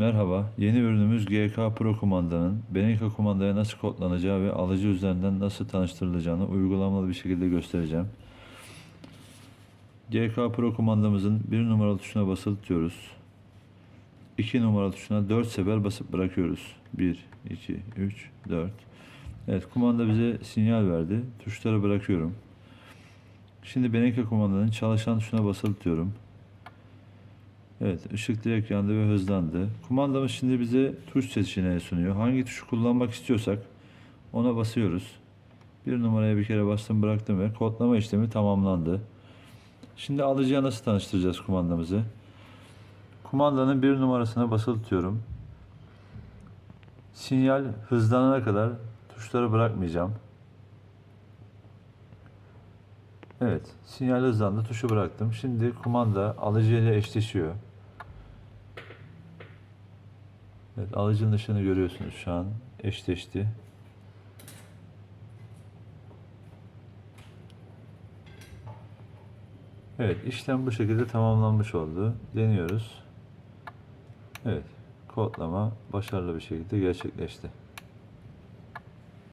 Merhaba, yeni ürünümüz GK Pro kumandanın Benenka kumandaya nasıl kodlanacağı ve alıcı üzerinden nasıl tanıştırılacağını uygulamalı bir şekilde göstereceğim. GK Pro kumandamızın bir numaralı tuşuna basılı tutuyoruz. 2 numaralı tuşuna 4 sefer basıp bırakıyoruz. 1, 2, 3, 4. Evet kumanda bize sinyal verdi. Tuşları bırakıyorum. Şimdi Benenka kumandanın çalışan tuşuna basılı tutuyorum. Evet, ışık direkt yandı ve hızlandı. Kumandamız şimdi bize tuş seçeneği sunuyor. Hangi tuşu kullanmak istiyorsak ona basıyoruz. Bir numaraya bir kere bastım bıraktım ve kodlama işlemi tamamlandı. Şimdi alıcıya nasıl tanıştıracağız kumandamızı? Kumandanın bir numarasına basılı. Sinyal hızlanana kadar tuşları bırakmayacağım. Evet, sinyal hızlandı, tuşu bıraktım. Şimdi kumanda alıcı eşleşiyor. Evet, alıcının ışığını görüyorsunuz şu an. Eşleşti. Evet, işlem bu şekilde tamamlanmış oldu. Deniyoruz. Evet, kodlama başarılı bir şekilde gerçekleşti.